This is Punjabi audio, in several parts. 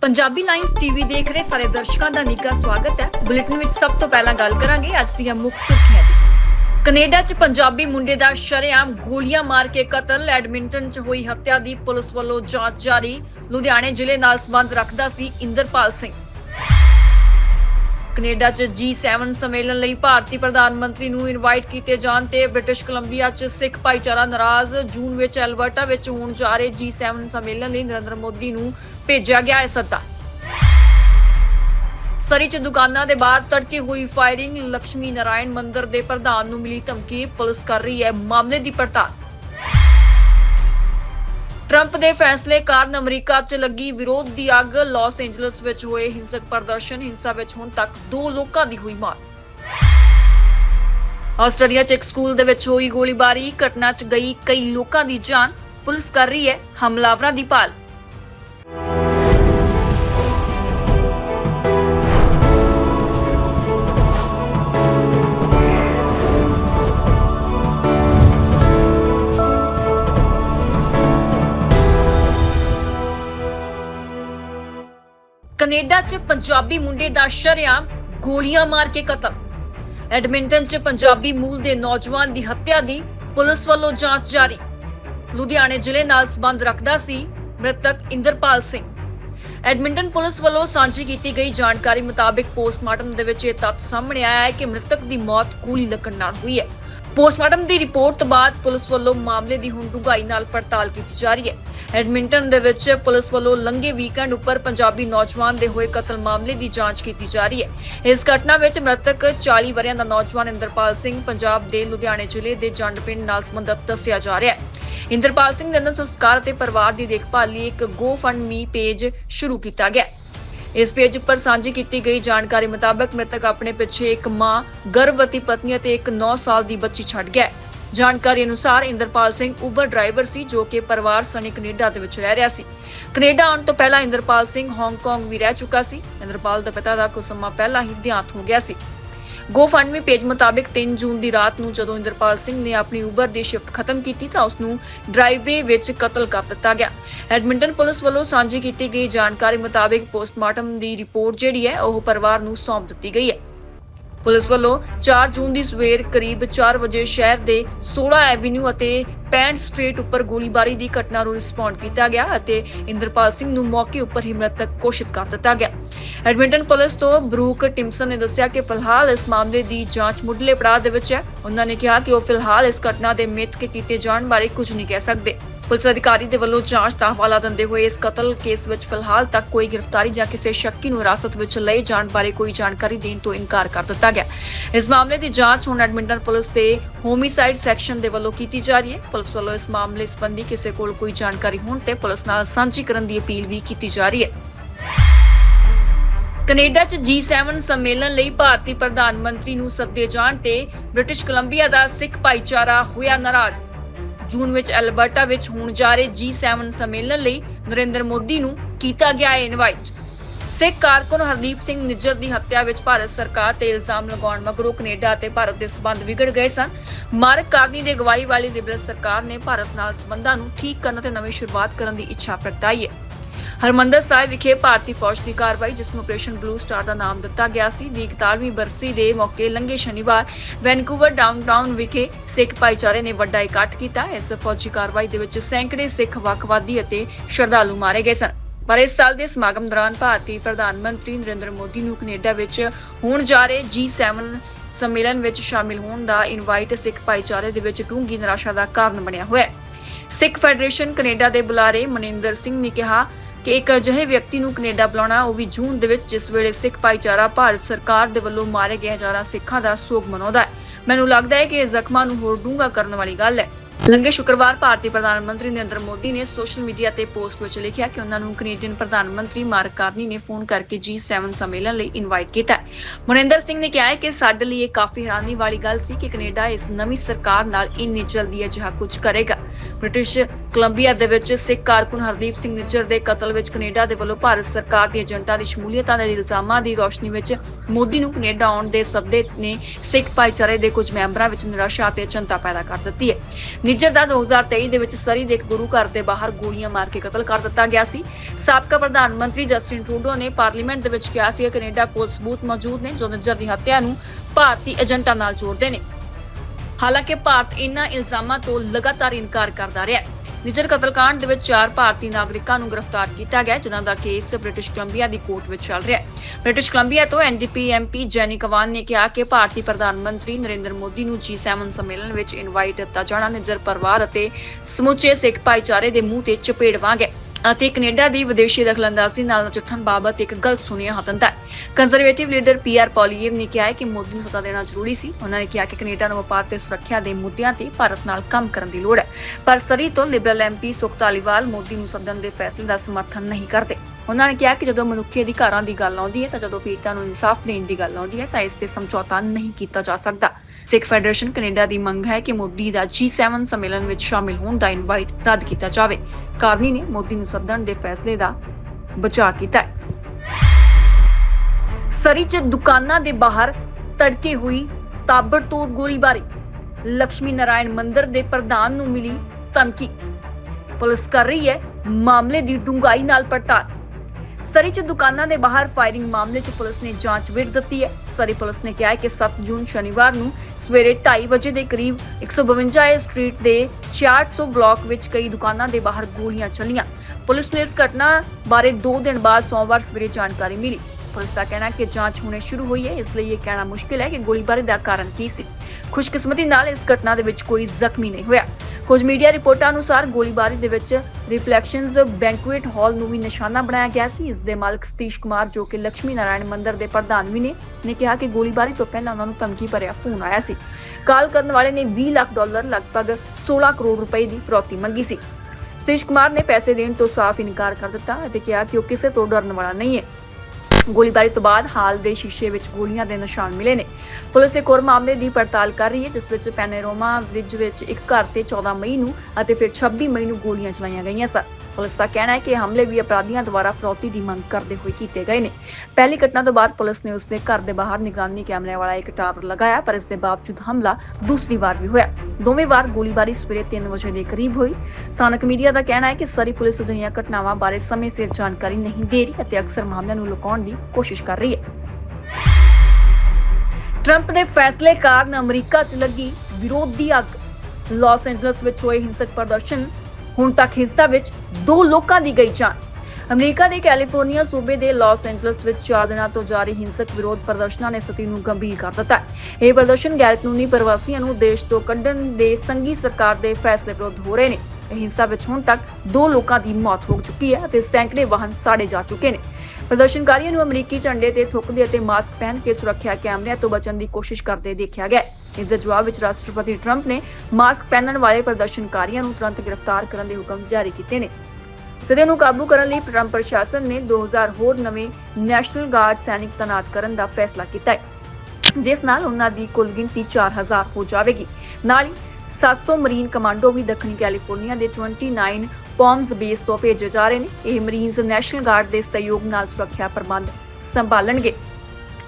ਪੰਜਾਬੀ ਲਾਈਨਸ ਟੀਵੀ ਦੇਖ ਰਹੇ ਸਾਰੇ ਦਰਸ਼ਕਾਂ ਦਾ ਨਿੱਘਾ ਸਵਾਗਤ ਹੈ। ਬੁਲੇਟਿਨ ਵਿੱਚ ਸਭ ਤੋਂ ਪਹਿਲਾਂ ਗੱਲ ਕਰਾਂਗੇ ਅੱਜ ਦੀਆਂ ਮੁੱਖ ਸੁਰਖੀਆਂ ਦੀ। ਕੈਨੇਡਾ 'ਚ ਪੰਜਾਬੀ ਮੁੰਡੇ ਦਾ ਸ਼ਰੇਆਮ ਗੋਲੀਆਂ ਮਾਰ ਕੇ ਕਤਲ, ਐਡਮਿੰਟਨ 'ਚ ਹੋਈ ਹੱਤਿਆ ਦੀ ਪੁਲਿਸ ਵੱਲੋਂ ਜਾਂਚ ਜਾਰੀ। ਲੁਧਿਆਣੇ ਜ਼ਿਲ੍ਹੇ ਨਾਲ ਸੰਬੰਧ ਰੱਖਦਾ ਸੀ ਇੰਦਰਪਾਲ ਸਿੰਘ। ਕੈਨੇਡਾ 'ਚ G7 ਸੰਮੇਲਨ ਲਈ ਭਾਰਤੀ ਪ੍ਰਧਾਨ ਮੰਤਰੀ ਨੂੰ ਇਨਵਾਈਟ ਕੀਤੇ ਜਾਣ ਤੇ ਬ੍ਰਿਟਿਸ਼ ਕੋਲੰਬੀਆ 'ਚ ਸਿੱਖ ਭਾਈਚਾਰਾ ਨਾਰਾਜ਼। ਜੂਨ ਵਿੱਚ ਐਲਬਰਟਾ ਵਿੱਚ ਹੋਣ ਜਾ ਰਹੇ G7 ਸੰਮੇਲਨ ਲਈ ਨਰਿੰਦਰ ਮੋਦੀ ਨੂੰ ਭੇਜਿਆ ਗਿਆ ਹੈ ਸੱਦਾ। ਸਰੀ 'ਚ ਦੁਕਾਨਾਂ ਦੇ ਬਾਹਰ ਤੜਕੇ ਹੋਈ ਫਾਇਰਿੰਗ ਲక్ష్ਮੀ ਨਾਰਾਇਣ ਮੰਦਿਰ ਦੇ ਪ੍ਰਧਾਨ ਨੂੰ ਮਿਲੀ ਧਮਕੀ, ਪੁਲਿਸ ਕਰ ਰਹੀ ਹੈ ਮਾਮਲੇ ਦੀ ਪੜਤਾਲ। ਟਰੰਪ ਦੇ ਫੈਸਲੇ ਕਾਰਨ ਅਮਰੀਕਾ 'ਚ ਲੱਗੀ ਵਿਰੋਧ ਦੀ ਅੱਗ, ਲਾਸ ਏਂਜਲਸ ਵਿੱਚ ਹੋਏ ਹਿੰਸਕ ਪ੍ਰਦਰਸ਼ਨ, ਹਿੰਸਾ ਵਿੱਚ ਹੁਣ ਤੱਕ ਦੋ ਲੋਕਾਂ ਦੀ ਹੋਈ ਮੌਤ। ਆਸਟ੍ਰੇਲੀਆ 'ਚ ਇੱਕ ਸਕੂਲ ਦੇ ਵਿੱਚ ਹੋਈ ਗੋਲੀਬਾਰੀ, ਘਟਨਾ 'ਚ ਗਈ ਕਈ ਲੋਕਾਂ ਦੀ ਜਾਨ। ਪੁਲਿਸ ਕਰ ਰਹੀ ਹੈ ਹਮਲਾਵਰਾਂ ਦੀ ਭਾਲ। ਕੈਨੇਡਾ 'ਚ ਪੰਜਾਬੀ ਮੁੰਡੇ ਦਾ ਸ਼ਰੇਆਮ ਗੋਲੀਆਂ ਮਾਰ ਕੇ ਕਤਲ। ਐਡਮਿੰਟਨ 'ਚ ਪੰਜਾਬੀ ਮੂਲ ਦੇ ਨੌਜਵਾਨ ਦੀ ਹੱਤਿਆ ਦੀ ਪੁਲਿਸ ਵੱਲੋਂ ਜਾਂਚ ਜਾਰੀ। ਲੁਧਿਆਣੇ ਜ਼ਿਲ੍ਹੇ ਨਾਲ ਸੰਬੰਧ ਰੱਖਦਾ ਸੀ ਮ੍ਰਿਤਕ ਇੰਦਰਪਾਲ ਸਿੰਘ। ਐਡਮਿੰਟਨ ਪੁਲਿਸ ਵੱਲੋਂ ਸਾਂਝੀ ਕੀਤੀ ਗਈ ਜਾਣਕਾਰੀ ਮੁਤਾਬਕ ਪੋਸਟਮਾਰਟਮ ਦੇ ਵਿੱਚ ਇਹ ਤੱਥ ਸਾਹਮਣੇ ਆਇਆ ਹੈ ਕਿ ਮ੍ਰਿਤਕ ਦੀ ਮੌਤ ਗੋਲੀ ਲੱਗਣ ਨਾਲ ਹੋਈ ਹੈ। ਪੋਸਟਮਾਰਟਮ ਦੀ ਰਿਪੋਰਟ ਤੋਂ ਬਾਅਦ ਪੁਲਿਸ ਵੱਲੋਂ ਮਾਮਲੇ ਦੀ ਹੁਣ ਡੂੰਘਾਈ ਨਾਲ ਪੜਤਾਲ ਕੀਤੀ ਜਾ ਰਹੀ ਹੈ। ਐਡਮਿੰਟਨ ਦੇ ਵਿੱਚ ਪੁਲਿਸ ਵੱਲੋਂ ਲੰਘੇ ਵੀਕਐਂਡ ਉੱਪਰ ਪੰਜਾਬੀ ਨੌਜਵਾਨ ਦੇ ਹੋਏ ਕਤਲ ਮਾਮਲੇ ਦੀ ਜਾਂਚ ਕੀਤੀ ਜਾ ਰਹੀ ਹੈ। ਇਸ ਘਟਨਾ ਵਿੱਚ ਮ੍ਰਿਤਕ 40 ਵਰਿਆਂ ਦਾ ਨੌਜਵਾਨ ਇੰਦਰਪਾਲ ਸਿੰਘ ਪੰਜਾਬ ਦੇ ਲੁਧਿਆਣੇ ਜ਼ਿਲ੍ਹੇ ਦੇ ਜੰਡ ਪਿੰਡ ਨਾਲ ਸੰਬੰਧਿਤ ਦੱਸਿਆ ਜਾ ਰਿਹਾ ਹੈ। ਇੰਦਰਪਾਲ ਸਿੰਘ ਦੇ ਅੰਦਰ ਸੰਸਕਾਰ ਅਤੇ ਪਰਿਵਾਰ ਦੀ ਦੇਖਭਾਲ ਲਈ ਇੱਕ ਗੋ ਫੰਡ ਮੀ ਪੇਜ ਸ਼ੁਰੂ ਕੀਤਾ ਗਿਆ ਹੈ। ਇਸ ਪੇਜ ਉੱਪਰ ਸਾਂਝੀ ਕੀਤੀ ਗਈ ਜਾਣਕਾਰੀ ਮੁਤਾਬਕ ਮ੍ਰਿਤਕ ਆਪਣੇ ਪਿੱਛੇ ਇੱਕ ਮਾਂ, ਗਰਭਵਤੀ ਪਤਨੀ ਅਤੇ ਇੱਕ 9 ਸਾਲ ਦੀ ਬੱਚੀ ਛੱਡ ਗਿਆ ਜਾਣਕਾਰੀ ਅਨੁਸਾਰ ਇੰਦਰਪਾਲ ਸਿੰਘ ਉਬਰ ਡਰਾਈਵਰ ਸੀ ਜੋ ਕਿ ਪਰਿਵਾਰ ਸਣੇ ਕੈਨੇਡਾ ਦੇ ਵਿੱਚ ਰਹਿ ਰਿਹਾ ਸੀ। ਕੈਨੇਡਾ ਆਉਣ ਤੋਂ ਪਹਿਲਾਂ ਇੰਦਰਪਾਲ ਸਿੰਘ ਹਾਂਗਕਾਂਗ ਵੀ ਰਹਿ ਚੁੱਕਾ ਸੀ। ਇੰਦਰਪਾਲ ਦੇ ਪਿਤਾ ਦਾ ਕੁਝ ਸਮਾਂ ਪਹਿਲਾਂ ਹੀ ਦੇਹਾਂਤ ਹੋ ਗਿਆ ਸੀ। ਗੋਫੰਡਮੀ ਪੇਜ ਮੁਤਾਬਕ 3 ਜੂਨ ਦੀ ਰਾਤ ਨੂੰ ਜਦੋਂ ਇੰਦਰਪਾਲ ਸਿੰਘ ਨੇ ਆਪਣੀ ਉਬਰ ਦੀ ਸ਼ਿਫਟ ਖਤਮ ਕੀਤੀ ਤਾਂ ਉਸ ਨੂੰ ਡਰਾਈਵੇ ਵਿੱਚ ਕਤਲ ਕਰ ਦਿੱਤਾ ਗਿਆ। ਐਡਮਿੰਟਨ ਪੁਲਿਸ ਵੱਲੋਂ ਸਾਂਝੀ ਕੀਤੀ ਗਈ ਜਾਣਕਾਰੀ ਮੁਤਾਬਕ ਪੋਸਟਮਾਰਟਮ ਦੀ ਰਿਪੋਰਟ ਜਿਹੜੀ ਹੈ, ਉਹ ਪਰਿਵਾਰ ਨੂੰ ਸੌਂਪ ਦਿੱਤੀ ਗਈ ਹੈ। ਪੁਲਿਸ ਵੱਲੋਂ 4 ਜੂਨ ਦੀ ਸਵੇਰ ਕਰੀਬ 4 ਵਜੇ ਸ਼ਹਿਰ ਦੇ 16 ਐਵੀਨਿਊ ਅਤੇ 65 ਸਟਰੀਟ ਉੱਪਰ ਗੋਲੀਬਾਰੀ ਦੀ ਘਟਨਾ ਨੂੰ ਰਿਸਪੌਂਡ ਕੀਤਾ ਗਿਆ ਅਤੇ ਇੰਦਰਪਾਲ ਸਿੰਘ ਨੂੰ ਮੌਕੇ ਉੱਪਰ ਹੀ ਮ੍ਰਿਤਕ ਘੋਸ਼ਿਤ ਕਰ ਦਿੱਤਾ ਗਿਆ। ਐਡਮਿੰਟਨ ਪੁਲਿਸ ਤੋਂ ਬਰੂਕ ਟਿਮਸਨ ਨੇ ਦੱਸਿਆ ਕਿ ਫਿਲਹਾਲ ਇਸ ਮਾਮਲੇ ਦੀ ਜਾਂਚ ਮੁੱਢਲੇ ਪੜਾਅ ਦੇ ਵਿੱਚ ਹੈ। ਉਹਨਾਂ ਨੇ ਕਿਹਾ ਕਿ ਉਹ ਫਿਲਹਾਲ ਇਸ ਘਟਨਾ ਦੇ ਮਿੱਥ ਕੇ ਕੀਤੇ ਜਾਣ ਬਾਰੇ ਕੁਝ ਨਹੀਂ ਕਹਿ ਸਕਦੇ। ਪੁਲਿਸ ਅਧਿਕਾਰੀ ਦੇ ਵੱਲੋਂ ਜਾਂਚ ਦਾ ਹਵਾਲਾ ਦਿੰਦੇ ਹੋਏ ਇਸ ਕਤਲ ਕੇਸ ਵਿੱਚ ਫਿਲਹਾਲ ਤੱਕ ਕੋਈ ਗ੍ਰਿਫਤਾਰੀ ਜਾਂ ਕਿਸੇ ਸ਼ੱਕੀ ਨੂੰ ਹਿਰਾਸਤ ਵਿੱਚ ਲਏ ਜਾਣ ਬਾਰੇ ਕੋਈ ਜਾਣਕਾਰੀ ਦੇਣ ਤੋਂ ਇਨਕਾਰ ਕਰ ਦਿੱਤਾ ਗਿਆ। ਇਸ ਮਾਮਲੇ ਦੀ ਜਾਂਚ ਹੁਣ ਐਡਮਿੰਟਨ ਪੁਲਿਸ ਦੇ ਹੋਮਿਸਾਈਡ ਸੈਕਸ਼ਨ ਦੇ ਵੱਲੋਂ ਕੀਤੀ ਜਾ ਰਹੀ ਹੈ। ਪੁਲਿਸ ਵੱਲੋਂ ਇਸ ਮਾਮਲੇ ਸੰਬੰਧੀ ਕਿਸੇ ਕੋਲ ਕੋਈ ਜਾਣਕਾਰੀ ਹੋਣ ਤੇ ਪੁਲਿਸ ਨਾਲ ਸਾਂਝੀ ਕਰਨ ਦੀ ਅਪੀਲ ਵੀ ਕੀਤੀ ਜਾ ਰਹੀ ਹੈ। ਕੈਨੇਡਾ 'ਚ G7 ਸੰਮੇਲਨ ਲਈ ਭਾਰਤੀ ਪ੍ਰਧਾਨ ਮੰਤਰੀ ਨੂੰ ਸੱਦੇ ਜਾਣ ਤੇ ਬ੍ਰਿਟਿਸ਼ ਕੋਲੰਬੀਆ ਦਾ ਸਿੱਖ ਭਾਈਚਾਰਾ ਹੋਇਆ ਨਾਰਾਜ਼। ਜੂਨ ਵਿੱਚ ਅਲਬਰਟਾ ਵਿੱਚ ਹੋਣ ਜਾ ਰਹੇ G7 ਸੰਮੇਲਨ ਲਈ ਨਰਿੰਦਰ ਮੋਦੀ ਨੂੰ ਕੀਤਾ ਗਿਆ ਹੈ ਇਨਵਾਈਟ ਸਿੱਖ ਕਾਰਕੁਨ ਹਰਦੀਪ ਸਿੰਘ ਨਿੱਜਰ ਦੀ ਹੱਤਿਆ ਵਿੱਚ ਭਾਰਤ ਸਰਕਾਰ ਤੇ ਇਲਜ਼ਾਮ ਲਗਾਉਣ ਮਗਰੋਂ ਕੈਨੇਡਾ ਅਤੇ ਭਾਰਤ ਦੇ ਸਬੰਧ ਵਿਗੜ ਗਏ ਸਨ। ਮਾਰਕ ਕਾਰਨੀ ਦੇ ਅਗਵਾਈ ਵਾਲੀ ਲਿਬਰਲ ਸਰਕਾਰ ਨੇ ਭਾਰਤ ਨਾਲ ਸਬੰਧਾਂ ਨੂੰ ਠੀਕ ਕਰਨ ਅਤੇ ਨਵੀਂ ਸ਼ੁਰੂਆਤ ਕਰਨ ਦੀ ਇੱਛਾ ਪ੍ਰਗਟਾਈ ਹੈ। ਹਰਮੰਦਰ ਸਾਹਿਬ ਵਿਖੇ ਭਾਰਤੀ ਫੌਜ ਦੀ ਕਾਰਵਾਈ, ਜਿਸ ਨੂੰ ਆਪਰੇਸ਼ਨ ਬਲੂ ਸਟਾਰ ਦਾ ਨਾਮ ਦਿੱਤਾ ਗਿਆ ਸੀ, ਦੀ 41ਵੀਂ ਬਰਸੀ ਦੇ ਮੌਕੇ ਲੰਘੇ ਸ਼ਨੀਵਾਰ ਵੈਨਕੂਵਰ ਡਾਊਨਟਾਊਨ ਵਿਖੇ ਸਿੱਖ ਭਾਈਚਾਰੇ ਨੇ ਵੱਡਾ ਇਕੱਠ ਕੀਤਾ। ਇਸ ਫੌਜੀ ਕਾਰਵਾਈ ਦੇ ਵਿੱਚ ਸੈਂਕੜੇ ਸਿੱਖ ਵੱਖਵਾਦੀ ਅਤੇ ਸ਼ਰਧਾਲੂ ਮਾਰੇ ਗਏ ਸਨ। ਪਰ ਇਸ ਸਾਲ ਦੇ ਸਮਾਗਮ ਦੌਰਾਨ ਭਾਰਤੀ ਪ੍ਰਧਾਨ ਮੰਤਰੀ ਨਰਿੰਦਰ ਮੋਦੀ ਨੂੰ ਕੈਨੇਡਾ ਵਿੱਚ ਹੋਣ ਜਾ ਰਹੇ G7 ਸੰਮੇਲਨ ਵਿੱਚ ਸ਼ਾਮਿਲ ਹੋਣ ਦਾ ਇਨਵਾਈਟ ਸਿੱਖ ਭਾਈਚਾਰੇ ਦੇ ਵਿੱਚ ਡੂੰਘੀ ਨਿਰਾਸ਼ਾ ਦਾ ਕਾਰਨ ਬਣਿਆ ਹੋਇਆ ਹੈ। ਸਿੱਖ ਫੈਡਰੇਸ਼ਨ ਕੈਨੇਡਾ ਦੇ ਬੁਲਾਰੇ ਮਨਿੰਦਰ ਸਿੰਘ ਨੇ ਕਿਹਾ ਕਿ ਇੱਕ ਅਜਿਹੇ ਵਿਅਕਤੀ ਨੂੰ ਕੈਨੇਡਾ ਬੁਲਾਉਣਾ, ਉਹ ਵੀ ਜੂਨ ਦੇ ਵਿੱਚ, ਜਿਸ ਵੇਲੇ ਸਿੱਖ ਭਾਈਚਾਰਾ ਭਾਰਤ ਸਰਕਾਰ ਦੇ ਵੱਲੋਂ ਮਾਰੇ ਗਏ ਹਜ਼ਾਰਾਂ ਸਿੱਖਾਂ ਦਾ ਸੋਗ ਮਨਾਉਂਦਾ ਹੈ। ਮੈਨੂੰ ਲੱਗਦਾ ਹੈ ਕਿ ਇਹ ਜ਼ਖਮਾਂ ਨੂੰ ਹੋਰ ਡੂੰਘਾ ਕਰਨ ਵਾਲੀ ਗੱਲ ਹੈ। ਲੰਘੇ ਸ਼ੁੱਕਰਵਾਰ ਭਾਰਤੀ ਪ੍ਰਧਾਨ ਮੰਤਰੀ ਨਰਿੰਦਰ ਮੋਦੀ ਨੇ ਸੋਸ਼ਲ ਮੀਡੀਆ ਤੇ ਪੋਸਟ ਵਿੱਚ ਲਿਖਿਆ ਕਿ ਉਹਨਾਂ ਨੂੰ ਕੈਨੇਡੀਅਨ ਪ੍ਰਧਾਨ ਮੰਤਰੀ ਮਾਰਕ ਕਾਰਨੀ ਨੇ ਫੋਨ ਕਰਕੇ G7 ਸੰਮੇਲਨ ਲਈ ਇਨਵਾਈਟ ਕੀਤਾ ਹੈ। ਮਨਿੰਦਰ ਸਿੰਘ ਨੇ ਕਿਹਾ ਹੈ ਕਿ ਸਾਡੇ ਲਈ ਇਹ ਕਾਫੀ ਹੈਰਾਨੀ ਵਾਲੀ ਗੱਲ ਸੀ ਕਿ ਕੈਨੇਡਾ ਇਸ ਨਵੀਂ ਸਰਕਾਰ ਨਾਲ ਇੰਨੀ ਜਲਦੀ ਅਜਿਹਾ ਕੁਝ ਕਰੇਗਾ। ਬ੍ਰਿਟਿਸ਼ ਕੋਲੰਬੀਆ ਦੇ ਵਿੱਚ ਸਿੱਖ ਕਾਰਕੁਨ ਹਰਦੀਪ ਸਿੰਘ ਨਿੱਜਰ ਦੇ ਕਤਲ ਵਿੱਚ ਕੈਨੇਡਾ ਦੇ ਵੱਲੋਂ ਭਾਰਤ ਸਰਕਾਰ ਦੀ ਏਜੰਟਾਂ ਦੀ ਸ਼ਮੂਲੀਅਤ ਦੇ ਇਲਜ਼ਾਮਾਂ ਦੀ ਰੋਸ਼ਨੀ ਵਿੱਚ ਮੋਦੀ ਨੂੰ ਕੈਨੇਡਾ ਆਉਣ ਦੇ ਸੱਦੇ ਨੇ ਸਿੱਖ ਭਾਈਚਾਰੇ ਦੇ ਕੁਝ ਮੈਂਬਰਾਂ ਵਿੱਚ ਨਿਰਾਸ਼ਾ ਅਤੇ ਚਿੰਤਾ ਪੈਦਾ ਕਰ ਦਿੱਤੀ ਹੈ। ਨਿੱਜਰ ਦਾ 2023 ਦੇ ਵਿੱਚ ਸਰੀ ਦੇ ਇੱਕ ਗੁਰੂ ਘਰ ਦੇ ਬਾਹਰ ਗੋਲੀਆਂ ਮਾਰ ਕੇ ਕਤਲ ਕਰ ਦਿੱਤਾ ਗਿਆ ਸੀ। ਸਾਬਕਾ ਪ੍ਰਧਾਨ ਮੰਤਰੀ ਜਸਟਿਨ ਟਰੂਡੋ ਨੇ ਪਾਰਲੀਮੈਂਟ ਦੇ ਵਿੱਚ ਕਿਹਾ ਸੀ ਕਿ ਕੈਨੇਡਾ ਕੋਲ ਸਬੂਤ ਮੌਜੂਦ ਨੇ ਜੋ ਨਿੱਜਰ ਦੀ ਹੱਤਿਆ ਨੂੰ ਭਾਰਤੀ ਏਜੰਟਾਂ ਨਾਲ ਜੋੜਦੇ ਨੇ। ਹਾਲਾਂਕਿ ਭਾਰਤ ਇਨ੍ਹਾਂ ਇਲਜ਼ਾਮਾਂ ਤੋਂ ਲਗਾਤਾਰ ਇਨਕਾਰ ਕਰਦਾ ਰਿਹਾ ਹੈ। ਨਿਜਰ ਕਤਲकांड ਦੇ ਵਿੱਚ ਚਾਰ ਭਾਰਤੀ ਨਾਗਰਿਕਾਂ ਨੂੰ ਗ੍ਰਿਫਤਾਰ ਕੀਤਾ ਗਿਆ, ਜਿਨ੍ਹਾਂ ਦਾ ਕੇਸ ਬ੍ਰਿਟਿਸ਼ ਕੋਲੰਬੀਆ ਦੀ ਕੋਰਟ ਵਿੱਚ ਚੱਲ ਰਿਹਾ ਹੈ। ਬ੍ਰਿਟਿਸ਼ ਕੋਲੰਬੀਆ ਤੋਂ ਐਨਡੀਪੀ ਐਮਪੀ ਜੈਨੀ ਕਵਾਨ ਨੇ ਕਿਹਾ ਕਿ ਭਾਰਤੀ ਪ੍ਰਧਾਨ ਮੰਤਰੀ ਨਰਿੰਦਰ ਮੋਦੀ ਨੂੰ G7 ਸੰਮੇਲਨ ਵਿੱਚ ਇਨਵਾਈਟ ਦਿੱਤਾ ਜਾਣਾ ਨਿਜਰ ਪਰਿਵਾਰ ਅਤੇ ਸਮੁੱਚੇ ਸਿੱਖ ਭਾਈਚਾਰੇ ਦੇ ਮੂੰਹ ਤੇ ਚਪੇੜ ਵਾਂਗ ਹੈ ਅਤੇ ਕੈਨੇਡਾ ਦੀ ਵਿਦੇਸ਼ੀ ਦਖਲਅੰਦਾਜ਼ੀ ਨਾਲ ਨਜਿੱਠਣ ਬਾਬਤ ਇੱਕ ਗਲਤ ਸੁਨੇਹਾ ਦਿੰਦਾ ਹੈ। ਕੰਜ਼ਰਵੇਟਿਵ ਲੀਡਰ ਪੀਆਰ ਪੋਲੀਏਵ ਨੇ ਕਿਹਾ ਹੈ ਕਿ ਮੋਦੀ ਨੂੰ ਸੱਦਾ ਦੇਣਾ ਜ਼ਰੂਰੀ ਸੀ। ਉਹਨਾਂ ਨੇ ਕਿਹਾ ਕਿ ਕੈਨੇਡਾ ਨੂੰ ਵਪਾਰ ਤੇ ਸੁਰੱਖਿਆ ਦੇ ਮੁੱਦਿਆਂ ਤੇ ਭਾਰਤ ਨਾਲ ਕੰਮ ਕਰਨ ਦੀ ਲੋੜ ਹੈ। ਪਰ ਸਰੀ ਤੋਂ ਲਿਬਰਲ ਐਮਪੀ ਸੁਖ ਧਾਲੀਵਾਲ ਮੋਦੀ ਨੂੰ ਸੱਦਣ ਦੇ ਫੈਸਲੇ ਦਾ ਸਮਰਥਨ ਨਹੀਂ ਕਰਦੇ। ਉਹਨਾਂ ਨੇ ਕਿਹਾ ਕਿ ਜਦੋਂ ਮਨੁੱਖੀ ਅਧਿਕਾਰਾਂ ਦੀ ਗੱਲ ਆਉਂਦੀ ਹੈ ਤਾਂ ਜਦੋਂ ਪੀੜਤਾਂ ਨੂੰ ਇਨਸਾਫ ਦੇਣ ਦੀ ਗੱਲ ਆਉਂਦੀ ਹੈ ਤਾਂ ਇਸ ਤੇ ਸਮਝੌਤਾ ਨਹੀਂ ਕੀਤਾ ਜਾ ਸਕਦਾ। ਸਿੱਖ ਫੈਡਰੇਸ਼ਨ ਕੈਨੇਡਾ ਦੀ ਮੰਗ ਹੈ ਕਿ ਮੋਦੀ ਦਾ G7 ਸੰਮੇਲਨ ਵਿੱਚ ਸ਼ਾਮਿਲ ਹੋਣ ਦਾ ਇਨਵਾਈਟ ਰੱਦ ਕੀਤਾ ਜਾਵੇ। ਕਾਰਨੀ ਨੇ ਮੋਦੀ ਨੂੰ ਸੱਦਣ ਦੇ ਫੈਸਲੇ ਦਾ ਬਚਾਅ ਕੀਤਾ ਹੈ। ਸਰੀ ਚ ਦੁਕਾਨਾਂ ਦੇ ਬਾਹਰ ਤੜਕੇ ਹੋਈ ਤਾਬੜਤੋੜ ਗੋਲੀਬਾਰੀ। ਲక్ష్ਮੀ ਨਾਰਾਇਣ ਮੰਦਿਰ ਦੇ ਪ੍ਰਧਾਨ ਨੂੰ ਮਿਲੀ ਧਮਕੀ। ਪੁਲਿਸ ਕਰ ਰਹੀ ਹੈ ਮਾਮਲੇ ਦੀ ਡੂੰਘਾਈ ਨਾਲ ਪੜਤਾਲ। ਸਰੀ ਚ ਦੁਕਾਨਾਂ ਦੇ ਬਾਹਰ ਫਾਇਰਿੰਗ ਮਾਮਲੇ 'ਚ ਪੁਲਿਸ ਨੇ ਜਾਂਚ ਵਿੱਢ ਦਿੱਤੀ ਹੈ। ਸਰੀ ਪੁਲਿਸ ਨੇ ਕਿਹਾ ਹੈ ਕਿ 7 ਜੂਨ ਸ਼ਨੀਵਾਰ ਨੂੰ ਸਵੇਰੇ 2:30 ਵਜੇ ਦੇ ਕਰੀਬ 152 ਸਟਰੀਟ ਦੇ 600 ਬਲਾਕ ਵਿੱਚ ਕਈ ਦੁਕਾਨਾਂ ਦੇ ਬਾਹਰ ਗੋਲੀਆਂ ਚੱਲੀਆਂ। ਪੁਲਿਸ ਨੂੰ ਇਸ ਘਟਨਾ ਬਾਰੇ 2 ਦਿਨ ਬਾਅਦ ਸੋਮਵਾਰ ਸਵੇਰੇ ਜਾਣਕਾਰੀ ਮਿਲੀ। ਪੁਲਿਸ ਦਾ ਕਹਿਣਾ ਹੈ ਕਿ ਜਾਂਚ ਹੁਣੇ ਸ਼ੁਰੂ ਹੋਈ ਹੈ। ਇਸ ਲਈ ਇਹ ਕਹਿਣਾ ਮੁਸ਼ਕਿਲ ਹੈ ਕਿ ਗੋਲੀਬਾਰੀ ਦਾ ਕਾਰਨ ਕੀ ਸੀ। ਖੁਸ਼ਕਿਸਮਤੀ ਨਾਲ ਇਸ ਘਟਨਾ ਦੇ ਵਿੱਚ ਕੋਈ ਜ਼ਖਮੀ ਨਹੀਂ ਹੋਇਆ। ਕੁਝ ਮੀਡੀਆ ਰਿਪੋਰਟਾਂ ਅਨੁਸਾਰ ਗੋਲੀਬਾਰੀ ਦੇ ਵਿੱਚ ਰਿਫਲੈਕਸ਼ਨਸ ਬੈਂਕੁਏਟ ਹਾਲ ਨੂੰ ਵੀ ਨਿਸ਼ਾਨਾ ਬਣਾਇਆ ਗਿਆ ਸੀ। ਇਸ ਦੇ ਮਾਲਕ ਸਤੀਸ਼ ਕੁਮਾਰ, ਜੋ ਕਿ ਲక్ష్ਮੀ ਨਾਰਾਇਣ ਮੰਦਿਰ ਦੇ ਪ੍ਰਧਾਨ ਵੀ ਨੇ ਨੇ ਕਿਹਾ ਕਿ ਗੋਲੀਬਾਰੀ ਤੋਂ ਪਹਿਲਾਂ ਉਹਨਾਂ ਨੂੰ ਧਮਕੀ ਭਰਿਆ ਫੋਨ ਆਇਆ ਸੀ। ਕਾਲ ਕਰਨ ਵਾਲੇ ਨੇ 20 ਲੱਖ ਡਾਲਰ, ਲਗਭਗ 16 ਕਰੋੜ ਰੁਪਏ ਦੀ ਪ੍ਰੋਤੀ ਮੰਗੀ ਸੀ। ਸਤੀਸ਼ ਕੁਮਾਰ ਨੇ ਪੈਸੇ ਦੇਣ ਤੋਂ ਸਾਫ਼ ਇਨਕਾਰ ਕਰ ਦਿੱਤਾ ਅਤੇ ਕਿਹਾ ਕਿ ਉਹ ਕਿਸੇ ਤੋਂ ਡਰਨ ਵਾਲਾ ਨਹੀਂ ਹੈ। ਗੋਲੀਬਾਰੀ ਤੋਂ ਬਾਅਦ ਹਾਲ ਦੇ ਸ਼ੀਸ਼ੇ ਵਿੱਚ ਗੋਲੀਆਂ ਦੇ ਨਿਸ਼ਾਨ ਮਿਲੇ ਨੇ। ਪੁਲਿਸ ਇੱਕ ਹੋਰ ਮਾਮਲੇ ਦੀ ਪੜਤਾਲ ਕਰ ਰਹੀ ਹੈ, ਜਿਸ ਵਿੱਚ ਪੈਨੇਰੋਮਾ ਬ੍ਰਿਜ ਵਿੱਚ ਇੱਕ ਘਰ ਤੇ 14 ਮਈ ਨੂੰ ਅਤੇ ਫਿਰ 26 ਮਈ ਨੂੰ ਗੋਲੀਆਂ ਚਲਾਈਆਂ ਗਈਆਂ ਸਨ। ਪੁਲਿਸ ਦਾ ਕਹਿਣਾ ਹੈ ਕਿ ਇਹ ਹਮਲੇ ਵੀ ਅਪਰਾਧੀਆਂ ਦੁਆਰਾ ਫਰੌਤੀ ਦੀ ਮੰਗ ਕਰਦੇ ਹੋਏ ਕੀਤੇ ਗਏ ਨੇ। ਪਹਿਲੀ ਘਟਨਾ ਤੋਂ ਬਾਅਦ ਪੁਲਿਸ ਨੇ ਉਸਦੇ ਘਰ ਦੇ ਬਾਹਰ ਨਿਗਰਾਨੀ ਕੈਮਰੇ ਵਾਲਾ ਇੱਕ ਟਾਵਰ ਲਗਾਇਆ, ਪਰ ਇਸ ਦੇ ਬਾਵਜੂਦ ਹਮਲਾ ਦੂਸਰੀ ਵਾਰ ਵੀ ਹੋਇਆ। ਦੋਵੇਂ ਵਾਰ ਗੋਲੀਬਾਰੀ ਸਵੇਰੇ 3 ਵਜੇ ਦੇ ਕਰੀਬ ਹੋਈ। ਸਥਾਨਕ ਮੀਡੀਆ ਦਾ ਕਹਿਣਾ ਹੈ ਕਿ ਸਰੀ ਪੁਲਿਸ ਅਜਿਹੀਆਂ ਘਟਨਾਵਾਂ ਬਾਰੇ ਸਮੇਂ ਸਿਰ ਜਾਣਕਾਰੀ ਨਹੀਂ ਦੇ ਰਹੀ ਅਤੇ ਅਕਸਰ ਮਾਮਲਿਆਂ ਨੂੰ ਲੁਕਾਉਣ ਦੀ ਕੋਸ਼ਿਸ਼ ਕਰ ਰਹੀ ਹੈ। ਟਰੰਪ ਦੇ ਫੈਸਲੇ ਕਾਰਨ ਅਮਰੀਕਾ 'ਚ ਲੱਗੀ ਵਿਰੋਧ ਦੀ ਅੱਗ। ਲਾਸ ਐਂਜਲਸ ਵਿੱਚ ਹੋਏ ਹਿੰਸਕ ਪ੍ਰਦਰਸ਼ਨ ਹੁਣ ਤੱਕ ਹਿੰਸਾ ਵਿੱਚ ਦੋ ਲੋਕਾਂ ਦੀ ਗਈ ਜਾਨ। ਅਮਰੀਕਾ ਦੇ ਕੈਲੀਫੋਰਨੀਆ ਸੂਬੇ ਦੇ ਲਾਸ ਐਂਜਲਸ ਵਿੱਚ ਚਾਰ ਦਿਨਾਂ ਤੋਂ ਜਾਰੀ ਹਿੰਸਕ ਵਿਰੋਧ ਪ੍ਰਦਰਸ਼ਨਾਂ ਨੇ ਸਥਿਤੀ ਨੂੰ ਗੰਭੀਰ ਕਰ ਦਿੱਤਾ ਹੈ। ਇਹ ਪ੍ਰਦਰਸ਼ਨ ਗੈਰ ਕਾਨੂੰਨੀ ਪ੍ਰਵਾਸੀਆਂ ਨੂੰ ਦੇਸ਼ ਤੋਂ ਕੱਢਣ ਦੇ ਸੰਘੀ ਸਰਕਾਰ ਦੇ ਫੈਸਲੇ ਵਿਰੁੱਧ ਹੋ ਰਹੇ ਨੇ। ਇਹ ਹਿੰਸਾ ਵਿੱਚ ਹੁਣ ਤੱਕ ਦੋ ਲੋਕਾਂ ਦੀ ਮੌਤ ਹੋ ਚੁੱਕੀ ਹੈ ਅਤੇ ਸੈਂਕੜੇ ਵਾਹਨ ਸਾੜੇ ਜਾ ਚੁੱਕੇ ਨੇ। ਪ੍ਰਦਰਸ਼ਨਕਾਰੀਆਂ ਨੂੰ ਅਮਰੀਕੀ ਝੰਡੇ ਤੇ ਥੁੱਕਦੇ ਅਤੇ ਮਾਸਕ ਪਹਿਨ ਕੇ ਸੁਰੱਖਿਆ ਕੈਮਰਿਆਂ ਤੋਂ ਬਚਣ ਦੀ ਕੋਸ਼ਿਸ਼ ਕਰਦੇ ਦੇਖਿਆ ਗਿਆ। ਇਸ ਦੇ ਜਵਾਬ ਵਿੱਚ ਰਾਸ਼ਟਰਪਤੀ ਟਰੰਪ ਨੇ ਮਾਸਕ ਪਹਿਨਣ ਵਾਲੇ ਪ੍ਰਦਰਸ਼ਨਕਾਰੀਆਂ ਨੂੰ ਤੁਰੰਤ ਗ੍ਰਿਫਤਾਰ ਕਰਨ ਦੇ ਹੁਕਮ ਜਾਰੀ ਕੀਤੇ ਨੇ। ਸਥਿਤੀ ਨੂੰ ਕਾਬੂ ਕਰਨ ਲਈ ਟਰੰਪ ਪ੍ਰਸ਼ਾਸਨ ਨੇ 2000 ਹੋਰ ਨਵੇਂ ਨੈਸ਼ਨਲ ਗਾਰਡ ਸੈਨਿਕ ਤੈਨਾਤ ਕਰਨ ਦਾ ਫੈਸਲਾ ਕੀਤਾ ਹੈ। ਜਿਸ ਨਾਲ ਉਹਨਾਂ ਦੀ ਕੁੱਲ ਗਿਣਤੀ 4000 ਹੋ ਜਾਵੇਗੀ। ਨਾਲ ਹੀ 700 ਮਰੀਨ ਕਮਾਂਡੋ ਵੀ ਦੱਖਣੀ ਕੈਲੀਫੋਰਨੀਆ ਦੇ 29 ਪੌਮਸ ਬੇਸ ਤੋਂ ਭੇਜੇ ਜਾ ਰਹੇ ਨੇ। ਇਹ ਮਰੀਨਸ ਨੈਸ਼ਨਲ ਗਾਰਡ ਦੇ ਸਹਿਯੋਗ ਨਾਲ ਸੁਰੱਖਿਆ ਪ੍ਰਬੰਧ ਸੰਭਾਲਣਗੇ।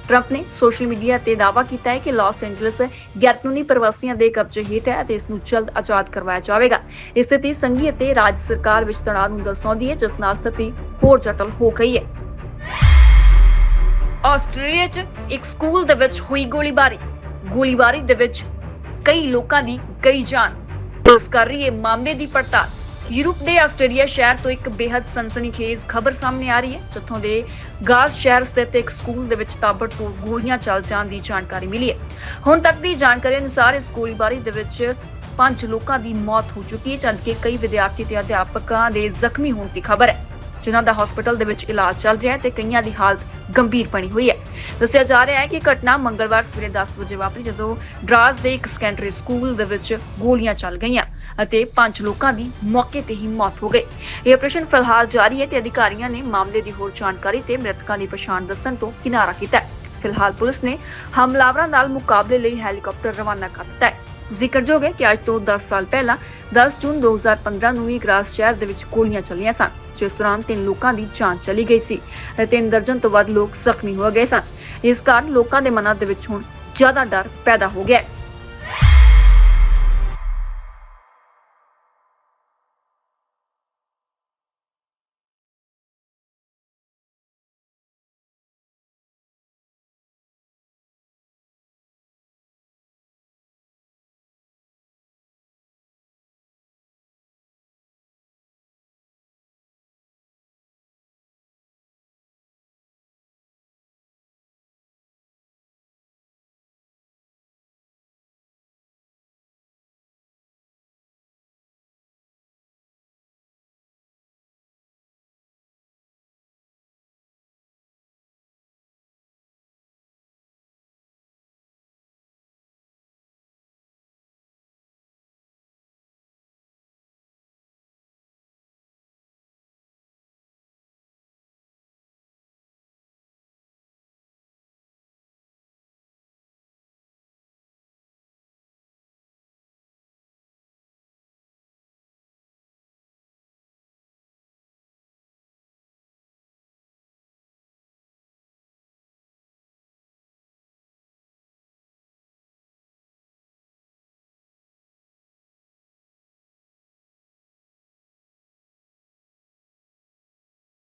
ਟਰੰਪ ਨੇ ਸੋਸ਼ਲ ਮੀਡੀਆ ਤੇ ਦਾਅਵਾ ਕੀਤਾ ਹੈ ਕਿ ਲਾਸ ਐਂਜਲਸ ਗੈਰਕਾਨੂੰਨੀ ਪ੍ਰਵਾਸੀਆਂ ਦੇ ਕਬਜ਼ੇ ਹੇਠ ਹੈ ਅਤੇ ਇਸ ਨੂੰ ਜਲਦ ਆਜ਼ਾਦ ਕਰਵਾਇਆ ਜਾਵੇਗਾ। ਇਹ ਸਥਿਤੀ ਸੰਘੀ ਅਤੇ ਰਾਜ ਸਰਕਾਰ ਵਿੱਚ ਤਣਾਅ ਨੂੰ ਦਰਸਾਉਂਦੀ ਹੈ, ਜਿਸ ਨਾਲ ਸਥਿਤੀ ਹੋਰ ਜਟਲ ਹੋ ਗਈ ਹੈ। ਆਸਟ੍ਰੇਲੀਆ 'ਚ ਇੱਕ ਸਕੂਲ ਦੇ ਵਿੱਚ ਹੋਈ ਗੋਲੀਬਾਰੀ। ਗੋਲੀਬਾਰੀ ਦੇ ਵਿੱਚ ਕਈ ਲੋਕਾਂ ਦੀ ਗਈ ਜਾਨ। ਪੁਲਿਸ ਕਰ ਰਹੀ ਹੈ ਮਾਮਲੇ ਦੀ ਪੜਤਾਲ। ਯੂਰਪ ਦੇ ਆਸਟ੍ਰੇਲੀਆ ਸ਼ਹਿਰ ਤੋਂ ਇੱਕ ਬੇहद ਸਨਸਨੀਖੇਜ਼ ਖਬਰ ਸਾਹਮਣੇ ਆ ਰਹੀ ਹੈ, ਜਿੱਥੋਂ ਦੇ ਗਾਜ਼ ਸ਼ਹਿਰ ਸਥਿਤ ਇੱਕ ਸਕੂਲ ਦੇ ਵਿੱਚ ਤਾਬੜਤੋੜ ਗੋਲੀਆਂ ਚੱਲ ਜਾਣ ਦੀ ਜਾਣਕਾਰੀ ਮਿਲੀ ਹੈ। ਹੁਣ ਤੱਕ ਦੀ ਜਾਣਕਾਰੀ ਅਨੁਸਾਰ ਇਸ ਗੋਲੀਬਾਰੀ ਦੇ ਵਿੱਚ ਪੰਜ ਲੋਕਾਂ ਦੀ ਮੌਤ ਹੋ ਚੁੱਕੀ ਹੈ, ਜਦਕਿ ਕਈ ਵਿਦਿਆਰਥੀ ਤੇ ਅਧਿਆਪਕਾਂ ਦੇ ਜ਼ਖਮੀ ਹੋਣ ਦੀ ਖਬਰ ਹੈ। ਜਿਨ੍ਹਾਂ ਦਾ ਹਸਪਤਾਲ ਦੇ ਵਿੱਚ ਇਲਾਜ ਚੱਲ ਰਿਹਾ ਹੈ ਤੇ ਕਈਆਂ ਦੀ ਹਾਲਤ ਗੰਭੀਰ ਬਣੀ ਹੋਈ ਹੈ। ਦੱਸਿਆ ਜਾ ਰਿਹਾ ਹੈ ਕਿ ਘਟਨਾ ਮੰਗਲਵਾਰ ਸਵੇਰੇ 10 ਵਜੇ ਵਾਪਰੀ ਜਦੋਂ ਡਰਾਸ ਦੇ ਇੱਕ ਸੈਕੰਡਰੀ ਸਕੂਲ ਦੇ ਵਿੱਚ ਗੋਲੀਆਂ ਚੱਲ ਗਈਆਂ ਅਤੇ ਪੰਜ ਲੋਕਾਂ ਦੀ ਮੌਕੇ ਤੇ ਹੀ ਮੌਤ ਹੋ ਗਈ। ਇਹ ਆਪਰੇਸ਼ਨ ਫਿਲਹਾਲ ਜਾਰੀ ਹੈ ਤੇ ਅਧਿਕਾਰੀਆਂ ਨੇ ਮਾਮਲੇ ਦੀ ਹੋਰ ਜਾਣਕਾਰੀ ਤੇ ਮ੍ਰਿਤਕਾਂ ਦੀ ਪਛਾਣ ਦੱਸਣ ਤੋਂ ਕਿਨਾਰਾ ਕੀਤਾ ਹੈ। ਫਿਲਹਾਲ ਪੁਲਿਸ ਨੇ ਹਮਲਾਵਰਾਂ ਨਾਲ ਮੁਕਾਬਲੇ ਲਈ ਹੈਲੀਕਾਪਟਰ ਰਵਾਨਾ ਕਰ ਦਿੱਤਾ ਹੈ। ਜ਼ਿਕਰਯੋਗ ਹੈ ਕਿ ਅੱਜ ਤੋਂ 10 ਸਾਲ ਪਹਿਲਾਂ 10 ਜੂਨ 2015 ਨੂੰ ਵੀ ਗ੍ਰਾਸ ਸ਼ਹਿਰ ਦੇ ਵਿੱਚ ਗੋਲੀਆਂ ਚੱਲੀਆਂ ਸਨ। ਜਿਸ ਦੌਰਾਨ ਤਿੰਨ ਲੋਕਾਂ ਦੀ ਜਾਨ ਚਲੀ ਗਈ ਸੀ ਅਤੇ ਤਿੰਨ ਦਰਜਨ ਤੋਂ ਵੱਧ ਲੋਕ ਜ਼ਖਮੀ ਹੋ ਗਏ ਸਨ। ਇਸ ਕਾਰਨ ਲੋਕਾਂ ਦੇ ਮਨਾਂ ਦੇ ਵਿੱਚ ਹੁਣ ਜ਼ਿਆਦਾ ਡਰ ਪੈਦਾ ਹੋ ਗਿਆ ਹੈ।